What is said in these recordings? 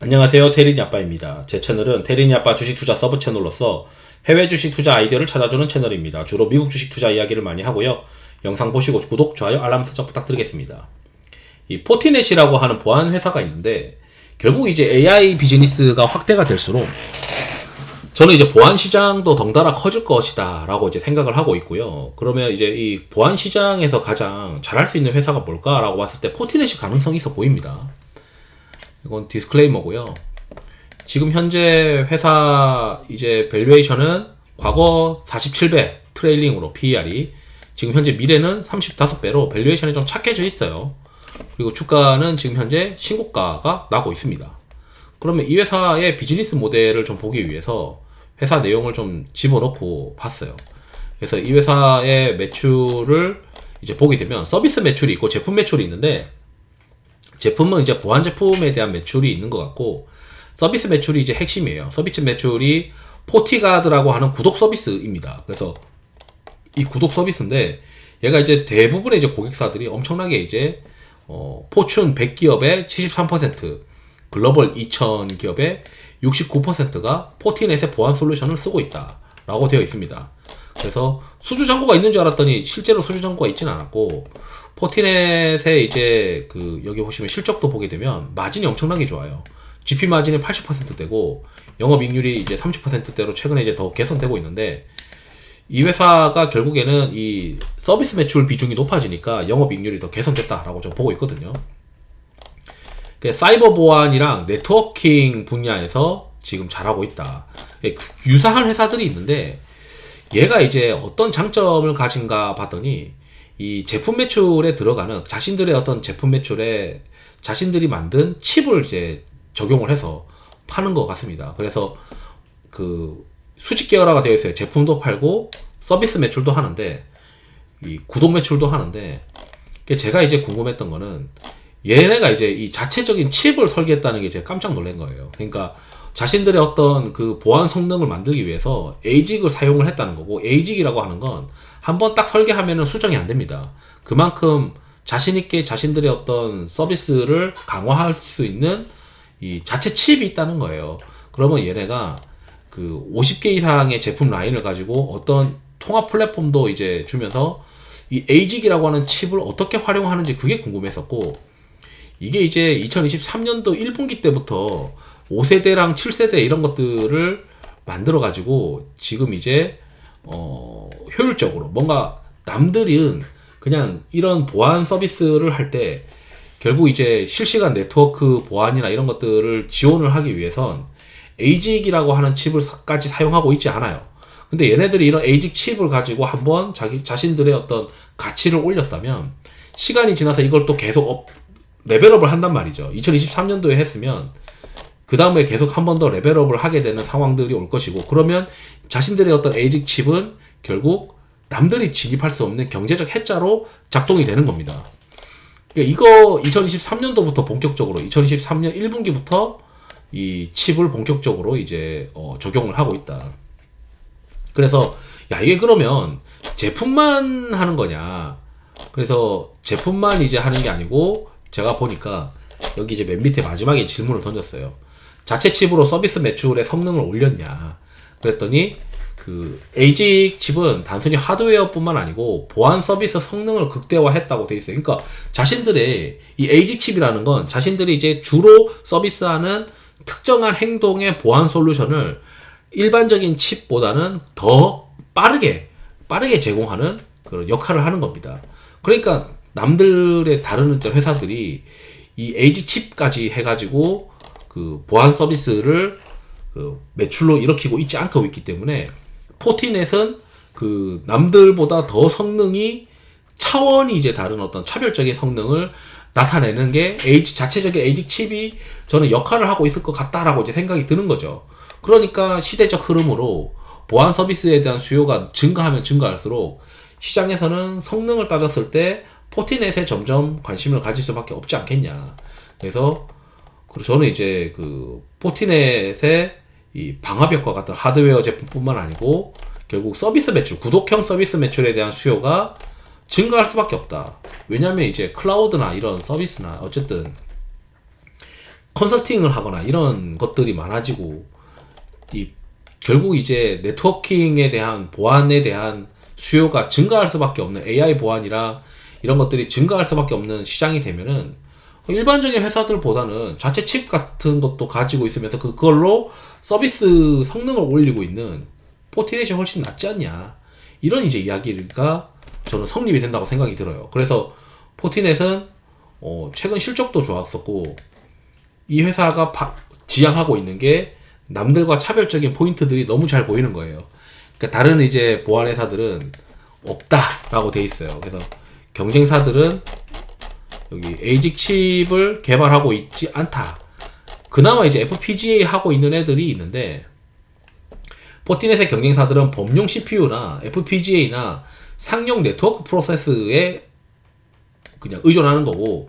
안녕하세요. 테린이 아빠입니다. 제 채널은 테린이 아빠 주식 투자 서브 채널로서 해외 주식 투자 아이디어를 찾아주는 채널입니다. 주로 미국 주식 투자 이야기를 많이 하고요. 영상 보시고 구독, 좋아요, 알람 설정 부탁드리겠습니다. 이 포티넷이라고 하는 보안 회사가 있는데 결국 이제 AI 비즈니스가 확대가 될수록 저는 이제 보안 시장도 덩달아 커질 것이다라고 이제 생각을 하고 있고요. 그러면 이제 이 보안 시장에서 가장 잘할 수 있는 회사가 뭘까라고 봤을 때 포티넷이 가능성이 있어 보입니다. 이건 디스클레이머고요. 지금 현재 회사 이제 밸류에이션은 과거 47배 트레일링으로 PER이 지금 현재 미래는 35배로 밸류에이션이 좀 착해져 있어요. 그리고 주가는 지금 현재 신고가가 나고 있습니다. 그러면 이 회사의 비즈니스 모델을 좀 보기 위해서 회사 내용을 좀 집어넣고 봤어요. 그래서 이 회사의 매출을 이제 보게 되면 서비스 매출이 있고 제품 매출이 있는데 제품은 이제 보안 제품에 대한 매출이 있는 것 같고 서비스 매출이 이제 핵심이에요. 서비스 매출이 포티가드라고 하는 구독 서비스입니다. 그래서 이 구독 서비스인데 얘가 이제 대부분의 이제 고객사들이 엄청나게 이제 어, 포춘 100 기업의 73%, 글로벌 2000 기업의 69%가 포티넷의 보안 솔루션을 쓰고 있다라고 되어 있습니다. 그래서 수주 잔고가 있는 줄 알았더니 실제로 수주 잔고가 있지는 않았고 포티넷의 이제 그 여기 보시면 실적도 보게 되면 마진이 엄청나게 좋아요. GP 마진이 80%대고 영업 이익률이 이제 30%대로 최근에 이제 더 개선되고 있는데 이 회사가 결국에는 이 서비스 매출 비중이 높아지니까 영업 이익률이 더 개선됐다라고 좀 보고 있거든요. 그 사이버 보안이랑 네트워킹 분야에서 지금 잘하고 있다. 예, 유사한 회사들이 있는데 얘가 이제 어떤 장점을 가진가 봤더니 이 제품 매출에 들어가는 자신들의 어떤 제품 매출에 자신들이 만든 칩을 이제 적용을 해서 파는 것 같습니다. 그래서 그 수직 계열화가 되어 있어요. 제품도 팔고 서비스 매출도 하는데 이 구독 매출도 하는데 제가 이제 궁금했던 거는 얘네가 이제 이 자체적인 칩을 설계했다는 게 제가 깜짝 놀란 거예요. 그러니까 자신들의 어떤 그 보안 성능을 만들기 위해서 에이직을 사용을 했다는 거고 에이직이라고 하는 건 한번 딱 설계하면은 수정이 안 됩니다. 그만큼 자신있게 자신들의 어떤 서비스를 강화할 수 있는 이 자체 칩이 있다는 거예요. 그러면 얘네가 그 50개 이상의 제품 라인을 가지고 어떤 통합 플랫폼도 이제 주면서 이 에이직이라고 하는 칩을 어떻게 활용하는지 그게 궁금했었고 이게 이제 2023년도 1분기 때부터 5세대랑 7세대 이런 것들을 만들어 가지고 지금 이제 어 효율적으로 뭔가 남들은 그냥 이런 보안 서비스를 할 때 결국 이제 실시간 네트워크 보안이나 이런 것들을 지원을 하기 위해선 에이직이라고 하는 칩을까지 사용하고 있지 않아요. 근데 얘네들이 이런 에이직 칩을 가지고 한번 자기 자신들의 어떤 가치를 올렸다면 시간이 지나서 이걸 또 계속 업, 레벨업을 한단 말이죠. 2023년도에 했으면 그 다음에 계속 한 번 더 레벨업을 하게 되는 상황들이 올 것이고 그러면 자신들의 어떤 에이직 칩은 결국 남들이 진입할 수 없는 경제적 해자로 작동이 되는 겁니다. 그러니까 이거 2023년도부터 본격적으로 2023년 1분기부터 이 칩을 본격적으로 이제 어, 적용을 하고 있다. 그래서 야 이게 그러면 제품만 하는 거냐? 그래서 제품만 이제 하는 게 아니고 제가 보니까 여기 이제 맨 밑에 마지막에 질문을 던졌어요. 자체 칩으로 서비스 매출의 성능을 올렸냐? 그랬더니 그 에이직 칩은 단순히 하드웨어뿐만 아니고 보안 서비스 성능을 극대화했다고 돼 있어요. 그러니까 자신들의 이 에이직 칩이라는 건 자신들이 이제 주로 서비스하는 특정한 행동의 보안 솔루션을 일반적인 칩보다는 더 빠르게 빠르게 제공하는 그런 역할을 하는 겁니다. 그러니까 남들의 다른 회사들이 이 에이지 칩까지 해가지고 그 보안 서비스를 그 매출로 일으키고 있지 않고 있기 때문에 포티넷은 그 남들보다 더 성능이 차원이 이제 다른 어떤 차별적인 성능을 나타내는 게 에이지 자체적인 에이지 칩이 저는 역할을 하고 있을 것 같다라고 이제 생각이 드는 거죠. 그러니까 시대적 흐름으로 보안 서비스에 대한 수요가 증가하면 증가할수록 시장에서는 성능을 따졌을 때 포티넷에 점점 관심을 가질 수밖에 없지 않겠냐. 그래서 저는 이제 그 포티넷의 이 방화벽과 같은 하드웨어 제품뿐만 아니고 결국 서비스 매출, 구독형 서비스 매출에 대한 수요가 증가할 수밖에 없다. 왜냐면 이제 클라우드나 이런 서비스나 어쨌든 컨설팅을 하거나 이런 것들이 많아지고 이 결국 이제 네트워킹에 대한 보안에 대한 수요가 증가할 수밖에 없는 AI 보안이라 이런 것들이 증가할 수밖에 없는 시장이 되면은 일반적인 회사들보다는 자체 칩 같은 것도 가지고 있으면서 그걸로 서비스 성능을 올리고 있는 포티넷이 훨씬 낫지 않냐 이런 이제 이야기가 저는 성립이 된다고 생각이 들어요. 그래서 포티넷은 어, 최근 실적도 좋았었고 이 회사가 바- 지향하고 있는 게 남들과 차별적인 포인트들이 너무 잘 보이는 거예요. 그러니까 다른 이제 보안 회사들은 없다라고 돼 있어요. 그래서 경쟁사들은 여기 에이직 칩을 개발하고 있지 않다. 그나마 이제 FPGA 하고 있는 애들이 있는데 포티넷의 경쟁사들은 범용 CPU나 FPGA나 상용 네트워크 프로세스에 그냥 의존하는 거고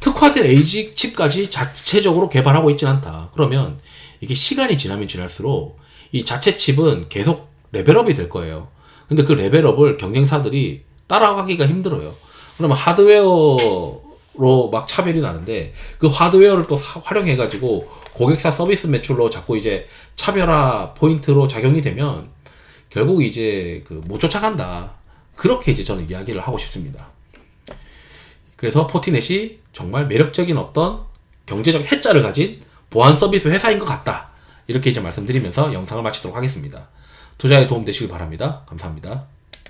특화된 에이직 칩까지 자체적으로 개발하고 있진 않다. 그러면 이게 시간이 지나면 지날수록 이 자체 칩은 계속 레벨업이 될 거예요. 근데 그 레벨업을 경쟁사들이 따라가기가 힘들어요. 그러면 하드웨어 로막 차별이 나는데 그 하드웨어를 또 사- 활용해가지고 고객사 서비스 매출로 자꾸 이제 차별화 포인트로 작용이 되면 결국 이제 그 못 쫓아간다. 그렇게 이제 저는 이야기를 하고 싶습니다. 그래서 포티넷이 정말 매력적인 어떤 경제적 해자를 가진 보안 서비스 회사인 것 같다. 이렇게 이제 말씀드리면서 영상을 마치도록 하겠습니다. 투자에 도움 되시길 바랍니다. 감사합니다.